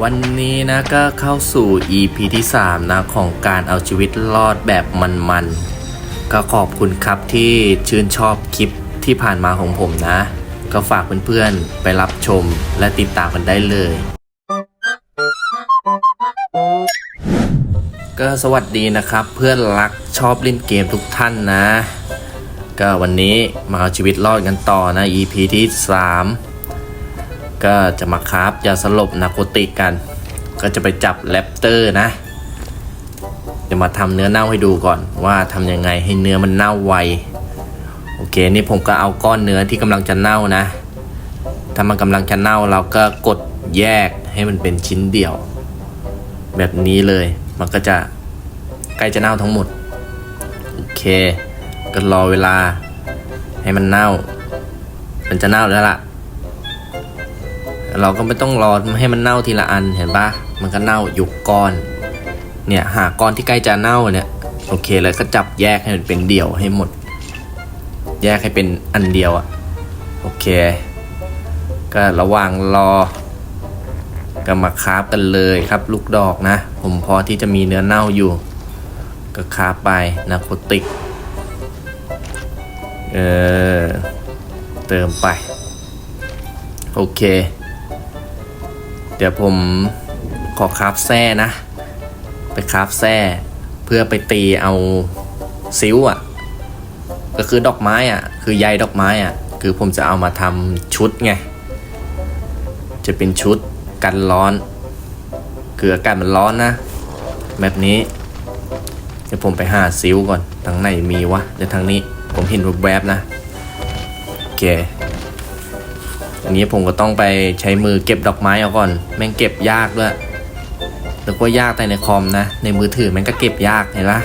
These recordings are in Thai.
วันนี้นะก็เข้าสู่ EP ที่ 3 นะ ของการเอาชีวิตรอดแบบมันๆ ก็ขอบคุณครับที่ชื่นชอบคลิปที่ผ่านมาของผมนะ ก็ฝากเพื่อนๆ ไปรับชมและติดตามกันได้เลย ก็สวัสดีนะครับเพื่อนรักชอบเล่นเกมทุกท่านนะ ก็วันนี้มาเอาชีวิตรอดกันต่อนะ EP ที่ 3 ก็จะมาคราฟยาสลบนาโคติกกัน ก็จะไปจับแรปเตอร์นะจะมาทำเนื้อเน่าให้ดูก่อน ว่าทำยังไงให้เนื้อมันเน่าไว โอเค นี่ผมก็เอาก้อนเนื้อที่กำลังจะเน่านะ ถ้ามันกำลังจะเน่าเราก็กดแยกให้มันเป็นชิ้นเดี่ยว แบบนี้เลย มันก็จะใกล้จะเน่าทั้งหมด โอเคก็รอเวลาให้มันเน่า มันจะเน่าแล้วล่ะ เราก็ไม่ต้องรอให้มันเน่าทีละอันเห็นปะมันก็เน่าอยู่ก้อน เนี่ยหาก้อนที่ใกล้จะเน่าเนี่ยโอเคแล้วก็จับแยกให้มันเป็นเดี่ยวให้หมด แยกให้เป็นอันเดียวอะโอเค ก็ระหว่างรอก็มาคาฟกันเลยครับ ลูกดอกนะ ผมพอที่จะมีเนื้อเน่าอยู่ ก็คาฟไปนาโคติกเออเติมไป โอเค ดี๋ยวผมขอคราฟแซ่นะ ไปคราฟแซ่เพื่อไปตีเอาซิวอะ ก็คือดอกไม้อะ คือใยดอกไม้อะ คือผมจะเอามาทำชุดไง จะเป็นชุดกันร้อน คืออากาศมันร้อนนะ แบบนี้ เดี๋ยวผมไปหาซิวก่อน ทางไหนมีวะเดี๋ยวทางนี้ผมเห็นแวบๆนะ โอเค นนี้ผมก็ต้องไปใช้มือเก็บดอกไม้เอาก่อน แม่งเก็บยากด้วยแล้วก็ยากแต่ในคอมนะ ในมือถือแม่งก็เก็บยากเห็นปะ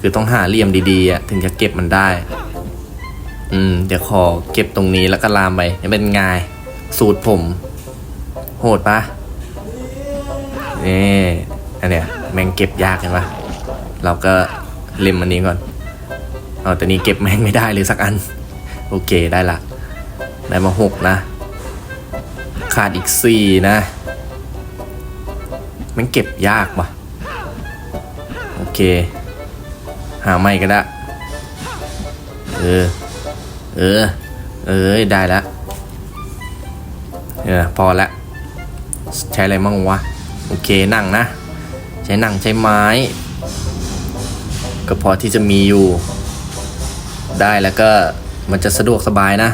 คือต้องหาเหลี่ยมดีๆอะถึงจะเก็บมันได้ อืม เดี๋ยวขอเก็บตรงนี้แล้วก็ลามไปนี่เป็นไงสูตรผม โหดปะนี่อันเนี้ยแม่งเก็บยากเห็นปะเราก็เล็มอันนี้ก่อนเอาแต่นี้เก็บแม่งไม่ได้เลยสักอัน โอเคได้ละ ได้มาหกนะ ขาดอีกสี่นะ มันเก็บยากวะโอเค หาไม่ก็ได้ เออ เออ เออ ได้แล้วเออ พอละ ใช้อะไรมั่งวะ โอเค นั่งนะ ใช้นั่งใช้ไม้ ก็พอที่จะมีอยู่ ได้แล้วก็มันจะสะดวกสบายนะ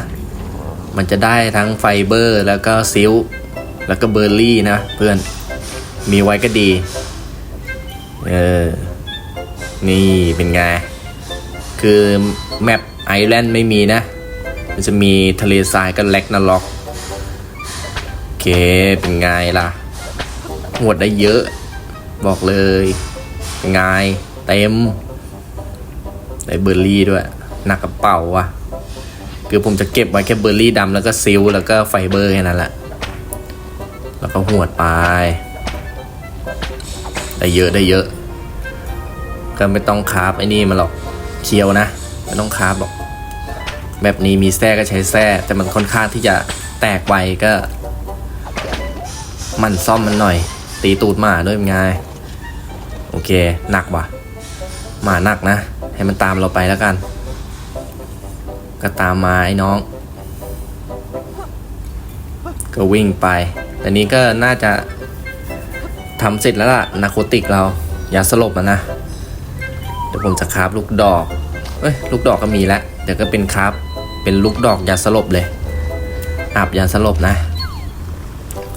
มันจะได้ทั้งไฟเบอร์แล้วก็ซิลแล้วก็เบอร์รี่นะเพื่อนมีไว้ก็ดี เออ นี่เป็นไง คือแมปไอแลนด์ไม่มีนะ มันจะมีทะเลทรายกับแล็กนาล็อก โอเค เป็นไงล่ะหมดได้เยอะ บอกเลยเป็นไงเต็ม ได้เบอร์รี่ด้วย หนักกระเป๋าว่ะ คือผมจะเก็บไว้แค่เบอร์รี่ดำแล้วก็ซิลแล้วก็ไฟเบอร์แค่นั้นแหละแล้วก็หวดไปได้เยอะได้เยอะ ก็ไม่ต้องคาร์บไอ้นี่มาหรอกเคียวนะ ไม่ต้องคาร์บหรอก แบบนี้มีแส้ก็ใช้แส้แต่มันค่อนข้างที่จะแตกไวก็ มันซ่อมมันหน่อย ตีตูดหมาด้วยไงโอเคหนักว่ะหมาหนักนะ ให้มันตามเราไปแล้วกัน ก็ตามมาไอ้น้อง ก็วิ่งไปแต่นี้ก็น่าจะทำเสร็จแล้วล่ะนาโคติกเรายาสลบนะ เดี๋ยวผมจะคราบลูกดอก เอ้ยลูกดอกก็มีแล้วเดี๋ยวก็เป็นคราบเป็นลูกดอกยาสลบเลย อาบยาสลบนะ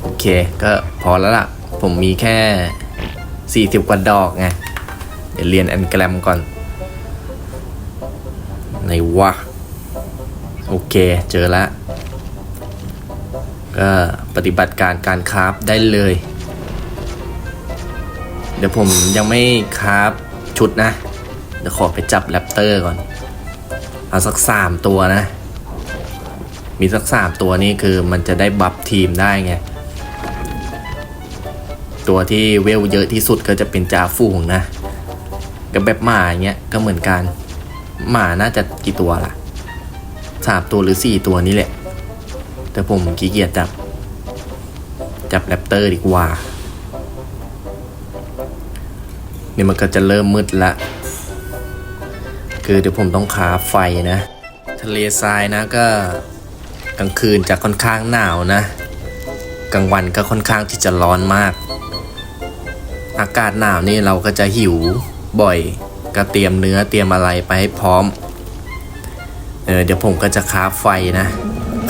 โอเคก็พอแล้วล่ะ ผมมีแค่ 40 กว่าดอกไง เดี๋ยวเรียนแอนแกรมก่อนไหนวะ โอเค เจอแล้วก็ปฏิบัติการการคราฟได้เลย เดี๋ยวผมยังไม่คราฟชุดนะ เดี๋ยวขอไปจับแรปเตอร์ก่อน เอาสักสามตัวนะ มีสักสามตัวนี่คือมันจะได้บัฟทีมได้ไง ตัวที่เวลเยอะที่สุดก็จะเป็นจ่าฝูงนะกับแบบหมาอย่างเงี้ยก็เหมือนกัน หมาน่าจะกี่ตัวล่ะ สามตัวหรือสี่ตัวนี่แหละ แต่ผมขี้เกียจจับ จับแรปเตอร์ดีกว่า เนี่ยมันก็จะเริ่มมืดละ คือเดี๋ยวผมต้องคาไฟนะ ทะเลทรายนะก็กลางคืนจะค่อนข้างหนาวนะ กลางวันก็ค่อนข้างที่จะร้อนมาก อากาศหนาวนี่เราก็จะหิวบ่อย ก็เตรียมเนื้อเตรียมอะไรไปให้พร้อม เออเดี๋ยวผมก็จะคาบไฟนะ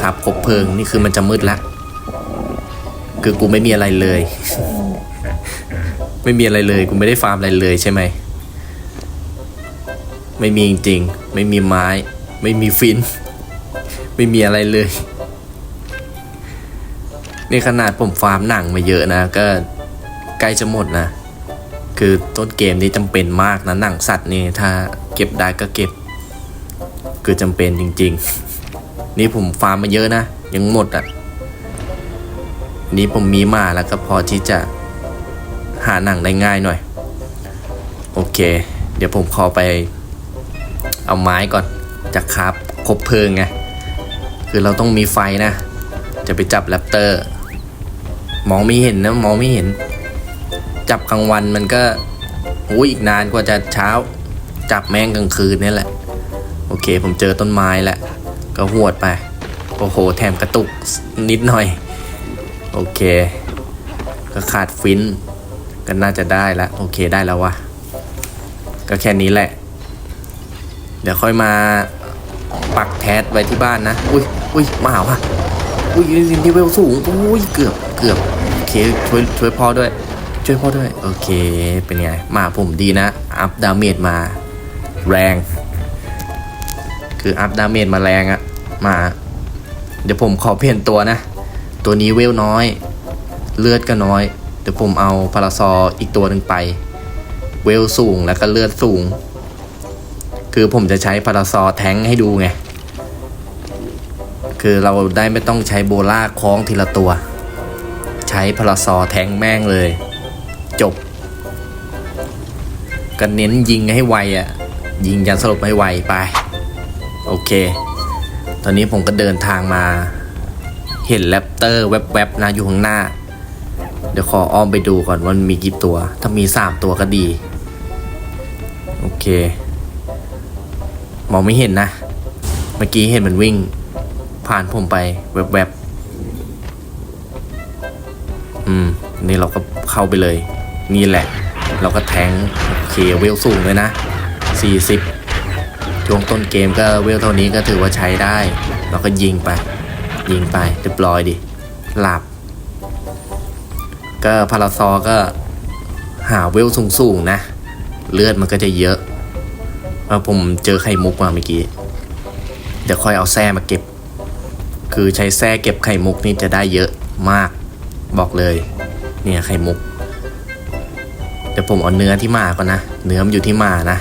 คาบคบเพลิงนี่คือมันจะมืดละ คือกูไม่มีอะไรเลย ไม่มีอะไรเลยกูไม่ได้ฟาร์มอะไรเลยใช่ไหมไม่มีจริงๆไม่มีไม้ ไม่มีฟิน ไม่มีอะไรเลยนี่ขนาดผมฟาร์มหนังมาเยอะนะ ก็ใกล้จะหมดนะ คือต้นเกมนี้จำเป็นมากนะหนังสัตว์นี่ถ้าเก็บได้ก็เก็บ คือจำเป็นจริง ๆ นี่ผมฟาร์มมาเยอะนะ ยังหมดอะ นี่ผมมีมาแล้วก็พอที่จะหาหนังได้ง่ายหน่อย โอเค เดี๋ยวผมขอไป เอาไม้ก่อนจะคราบคบเพลิงไง คือเราต้องมีไฟนะ จะไปจับแรปเตอร์ มองไม่เห็นนะ มองไม่เห็น จับกลางวันมันก็อุ้ยอีกนานกว่าจะเช้า จับแมงกลางคืนนี่แหละ โอเค ผมเจอต้นไม้แล้วก็หวดไป โอ้โห แถมกระตุกนิดหน่อย โอเค ก็ขาดฟินก็น่าจะได้แล้วโอเคได้แล้ววะก็แค่นี้แหละ เดี๋ยวค่อยมาปักแทสไว้ที่บ้านนะ อุ้ยอุ้ยมาหาวะอุ้ยลินที่เวลสูงอุ้ยเกือบเกือบโอเคช่วยช่วยพ่อด้วย ช่วยพ่อด้วย โอเคเป็นไง มาผมดีนะ อัพดาเมจมา แรง คืออัพดาเมจมาแรงอะมา เดี๋ยวผมขอเปลี่ยนตัวนะ ตัวนี้เวลน้อย เลือดก็น้อย เดี๋ยวผมเอาพาราซออีกตัวหนึ่งไป เวลสูงแล้วก็เลือดสูง คือผมจะใช้พาราซอแทงให้ดูไง คือเราได้ไม่ต้องใช้โบล่าคล้องทีละตัว ใช้พาราซอแทงแม่งเลย จบก็เน้นยิงให้ไวอะ่ะยิงยันสลบให้ไวไป โอเค ตอนนี้ผมก็เดินทางมา เห็นแรปเตอร์แวบๆนะอยู่ข้างหน้า เดี๋ยวขออ้อมไปดูก่อนว่ามันมีกี่ตัว ถ้ามีสามตัวก็ดี โอเค มองไม่เห็นนะ เมื่อกี้เห็นมันวิ่ง ผ่านผมไปแวบๆ อืม นี่เราก็เข้าไปเลย นี่แหละ เราก็แทง โอเค เวลสูงเลยนะ 40 ช่วงต้นเกมก็เวลเท่านี้ก็ถือว่าใช้ได้ เราก็ยิงไป ยิงไปเรียบร้อยดิ หลับ ก็พาราซอก็หาเวลสูงๆนะ เลือดมันก็จะเยอะเพราผมเจอไข่มุกมาเมื่อกี้ เดี๋ยวค่อยเอาแส้มาเก็บ คือใช้แส้เก็บไข่มุกนี่จะได้เยอะมาก บอกเลย เนี่ยไข่มุก เดี๋ยวผมเอาเนื้อที่มาก่อนนะ เนื้อมันอยู่ที่มานะ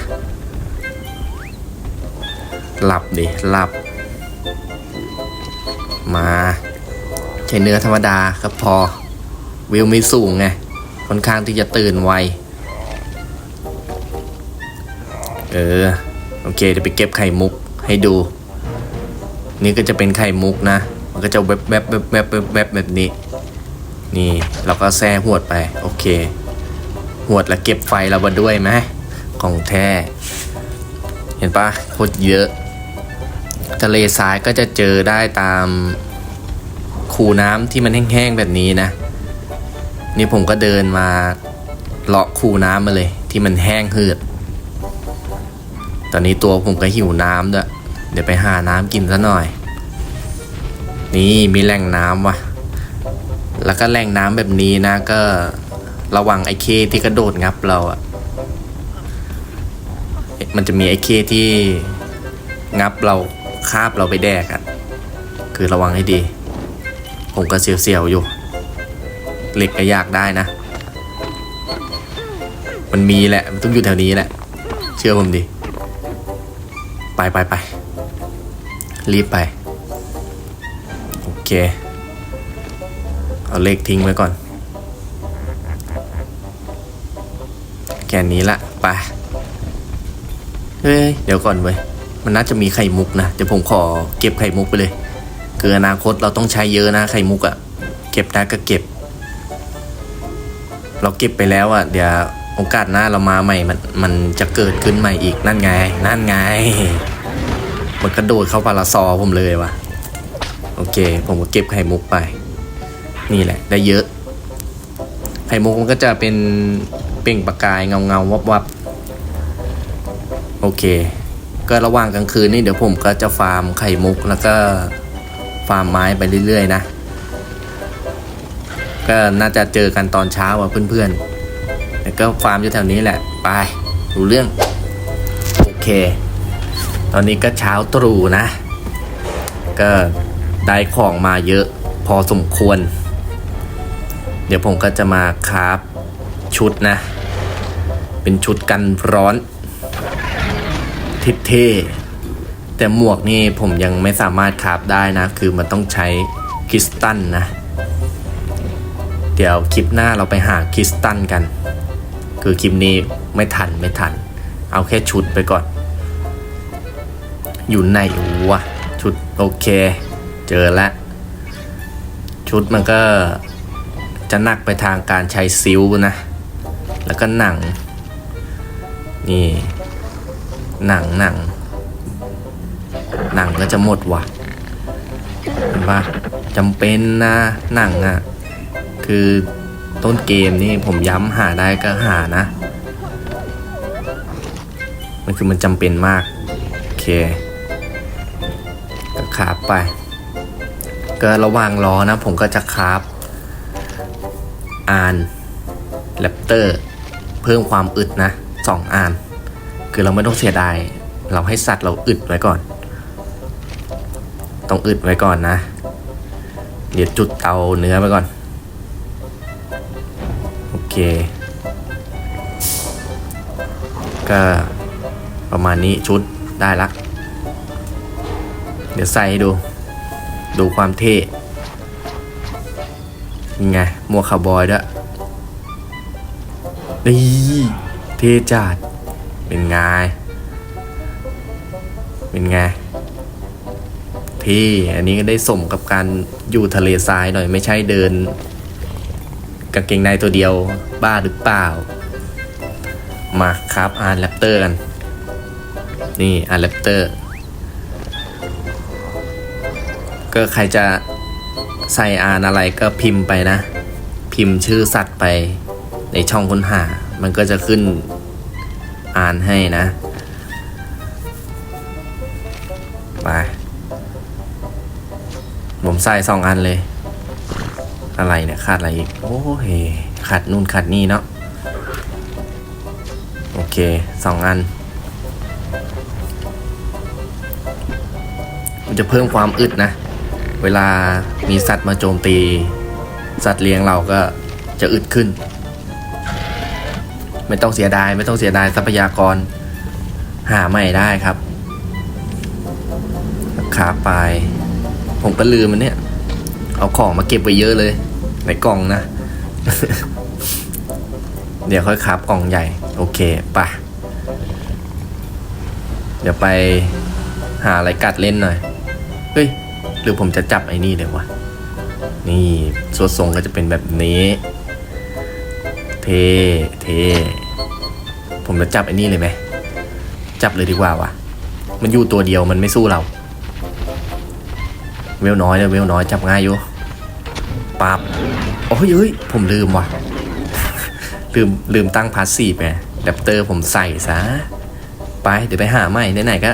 หลับดิหลับ มาใช้เนื้อธรรมดาก็พอ วิวไม่สูงไงค่อนข้างที่จะตื่นไว เออ โอเคเดี๋ยวไปเก็บไข่มุกให้ดู นี่ก็จะเป็นไข่มุกนะ มันก็จะแวบแวบแวบแวบแวบแวบแบบนี้ นี่เราก็แซ่หวดไป โอเค หวดแล้วเก็บไฟเรามาด้วยไหมของแท้ เห็นปะโคตรเยอะ ทะเลทรายก็จะเจอได้ตามคูน้ำที่มันแห้งๆแบบนี้นะ นี่ผมก็เดินมาเลาะคูน้ำมาเลย ที่มันแห้งเหือด ตอนนี้ตัวผมก็หิวน้ำด้วย เดี๋ยวไปหาน้ำกินซะหน่อย นี่มีแหล่งน้ำว่ะ แล้วก็แหล่งน้ำแบบนี้นะก็ระวังไอ้เคที่กระโดดงับเราอะมันจะมีไอ้เคที่งับเรา คาบเราไปแดกอะคือระวังให้ดี ผมก็เสียวๆอยู่ เหล็กก็ยากได้นะ มันมีแหละ มันต้องอยู่แถวนี้แหละ เชื่อผมดิ ไปไปไป รีบไป โอเค เอาเลขทิ้งไว้ก่อน แค่นี้ละ ไป เฮ้ย เดี๋ยวก่อนเว้ย มันน่าจะมีไข่มุกนะเดี๋ยวผมขอเก็บไข่มุกไปเลยคืออนาคตเราต้องใช้เยอะนะไข่มุกอะ่ะ เก็บได้ก็เก็บ เราเก็บไปแล้วอะ เดี๋ยวโอกาสหน้าเรามาใหม่มันมันจะเกิดขึ้นใหม่อีกนั่นไง นั่นไงมันกระโดดเข้าปลาซอผมเลยว่ะ โอเค ผมก็เก็บไข่มุกไป นี่แหละ ได้เยอะ ไข่มุกมันก็จะเป็นเป่งประกายเงาเงาวับวับโอเค ก็ระหว่างกลางคืนนี่เดี๋ยวผมก็จะฟาร์มไข่มุกแล้วก็ฟาร์มไม้ไปเรื่อยๆ นะ ก็น่าจะเจอกันตอนเช้าอะเพื่อนๆแล้วก็ฟาร์มอยู่แถวนี้แหละ ไปดูเรื่อง โอเค ตอนนี้ก็เช้าตรู่นะ ก็ได้ของมาเยอะพอสมควร เดี๋ยวผมก็จะมาคราฟชุดนะ เป็นชุดกันร้อน ทิเท่แต่หมวกนี่ผมยังไม่สามารถคราฟได้นะ คือมันต้องใช้คริสตัลนะ เดี๋ยวคลิปหน้าเราไปหาคริสตัลกัน คือคลิปนี้ไม่ทันไม่ทัน เอาแค่ชุดไปก่อน อยู่ไหนวะชุดโอเค เจอแล้วชุดมันก็จะหนักไปทางการใช้ซิลนะ แล้วก็หนัง นี่ หนังหนังหนังก็จะหมดว่ะเห็นปะจำเป็นนะหนังอะ่ะ คือต้นเกมนี่ผมย้ำหาได้ก็หานะ มันคือมันจำเป็นมาก โอเค ก็คาบไป ก็ระหว่างรอนะ ผมก็จะคาบอ่านแรปเตอร์ เพิ่มความอึดนะสองอาน คือเราไม่ต้องเสียดาย เราให้สัตว์เราอึดไว้ก่อน ต้องอึดไว้ก่อนนะ เดี๋ยวจุดเตาเนื้อไปก่อน โอเค ก็ประมาณนี้ชุดได้ละ เดี๋ยวใส่ให้ดู ดูความเท่ยังไงหมวกคาวบอยด้วยนี่เท่จัด เป็นไง เป็นไงเท่อันนี้ก็ได้สมกับการอยู่ทะเลทรายหน่อยไม่ใช่เดินกางเกงในตัวเดียวบ้าหรือเปล่า มาครับอาร์แรปเตอร์กัน นี่อาร์แรปเตอร์ ก็ใครจะใส่อ่านอะไรก็พิมพ์ไปนะ พิมพ์ชื่อสัตว์ไปในช่องค้นหา มันก็จะขึ้น อ่านให้นะ ไป ผมใส่สองอันเลย อะไรเนี่ยขาดอะไรอีก โอ้เฮขาดนู่นขาดนี่เนาะ โอเคสองอันมันจะเพิ่มความอึดนะ เวลามีสัตว์มาโจมตี สัตว์เลี้ยงเราก็จะอึดขึ้น ไม่ต้องเสียดาย ไม่ต้องเสียดายทรัพยากร หาใหม่ได้ครับ ขาไป ผมก็ลืมมันเนี่ย เอาของมาเก็บไว้เยอะเลย ในกล่องนะ เดี๋ยวค่อยคราบกล่องใหญ่ โอเคปะเดี๋ยวไปหาอะไรกัดเล่นหน่อย เฮ้ย หรือผมจะจับไอ้นี่เลยวะ นี่สวดทรงก็จะเป็นแบบนี้ เทเท ผมจะจับไอ้นี่เลยไหม จับเลยดีกว่าวะมันอยู่ตัวเดียวมันไม่สู้เรา เวลน้อยเลยเวลน้อยจับง่ายอยู่ปับโอ้ยเฮ้ยผมลืมว่ะ ลืมลืมตั้งพาสซีฟไงแรปเตอร์ผมใส่ซะ ไปเดี๋ยวไปหาใหม่ไหนๆก็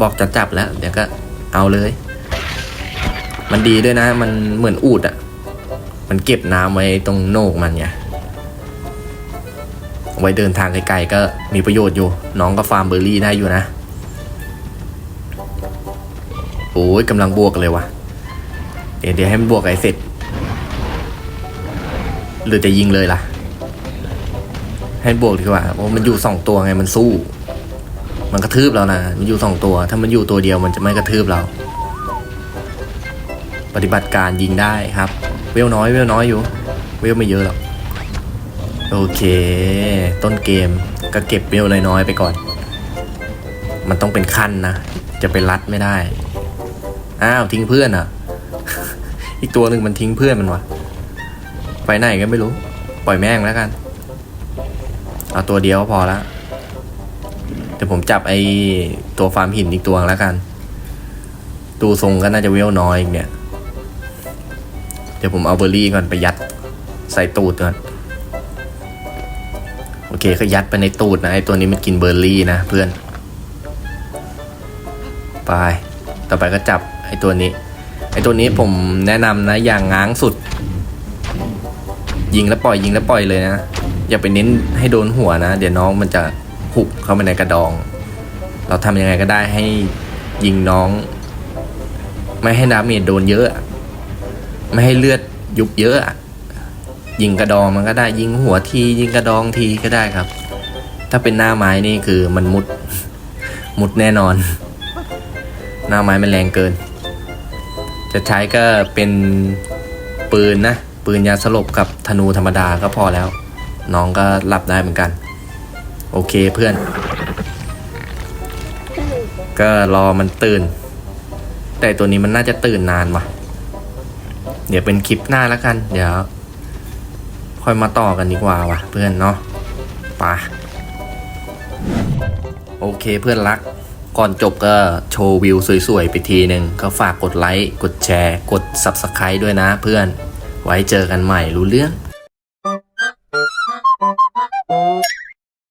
บอกจะจับแล้ว เดี๋ยวก็เอาเลย มันดีด้วยนะ มันเหมือนอูดอะ่ะ มันเก็บน้ำไว้ตรงโหนกมันไง ไว้เดินทางไกลๆก็มีประโยชน์อยู่ น้องก็ฟาร์มเบอร์รี่ได้อยู่นะ โอ้ยกำลังบวกเลยวะเดี๋ยวเดี๋ยวให้มันบวกไอ้เสร็จ หรือจะยิงเลยล่ะ ให้บวกดีกว่าเพราะมันอยู่สองตัวไงมันสู้ มันกระทืบเรานะ มันอยู่สองตัว ถ้ามันอยู่ตัวเดียวมันจะไม่กระทืบเรา ปฏิบัติการยิงได้ครับ เวลน้อยเวลน้อยอยู่ เวลไม่เยอะหรอก โอเค ต้นเกมก็เก็บเวลน้อยๆไปก่อน มันต้องเป็นขั้นนะ จะไปรัดไม่ได้ อ้าว ทิ้งเพื่อนอะ อีกตัวหนึ่งมันทิ้งเพื่อนมันวะไปไหนก็ไม่รู้ ปล่อยแม่งแล้วกัน เอาตัวเดียวก็พอละเดี๋ยวผมจับไอ้ตัวฟาร์มหินอีกตัวแล้วกันตูทรงก็น่าจะเวลน้อยอีกเนี่ย เดี๋ยวผมเอาเบอร์รี่ก่อนไปยัด ใส่ตูดก่อน โอเคก็ยัดไปในตูดนะไอตัวนี้มันกินเบอร์รี่นะเพื่อน ไป ต่อไปก็จับไอตัวนี้ ไอตัวนี้ผมแนะนำนะ อย่างง้างสุด ยิงแล้วปล่อยยิงแล้วปล่อยเลยนะ อย่าไปเน้นให้โดนหัวนะ เดี๋ยวน้องมันจะหุบเข้าไปในกระดอง เราทำยังไงก็ได้ให้ยิงน้อง ไม่ให้ดาเมจโดนเยอะ ไม่ให้เลือดยุบเยอะ ยิงกระดองมันก็ได้ยิงหัวทียิงกระดองทีก็ได้ครับ ถ้าเป็นหน้าไม้นี่คือมันมุดมุดแน่นอน หน้าไม้มันแรงเกิน จะใช้ก็เป็นปืนนะปืนยาสลบกับธนูธรรมดาก็พอแล้ว น้องก็หลับได้เหมือนกัน โอเคเพื่อน ก็รอมันตื่น แต่ตัวนี้มันน่าจะตื่นนานว่ะ เดี๋ยวเป็นคลิปหน้าแล้วกัน เดี๋ยว ค่อยมาต่อกันดีกว่าว่ะเพื่อนเนาะปะโอเคเพื่อนรัก ก่อนจบก็โชว์วิวสวยๆ ไปทีหนึ่งก็ฝากกดไลค์ กดแชร์ กด Subscribe ด้วยนะเพื่อน ไว้เจอกันใหม่รู้เรื่อง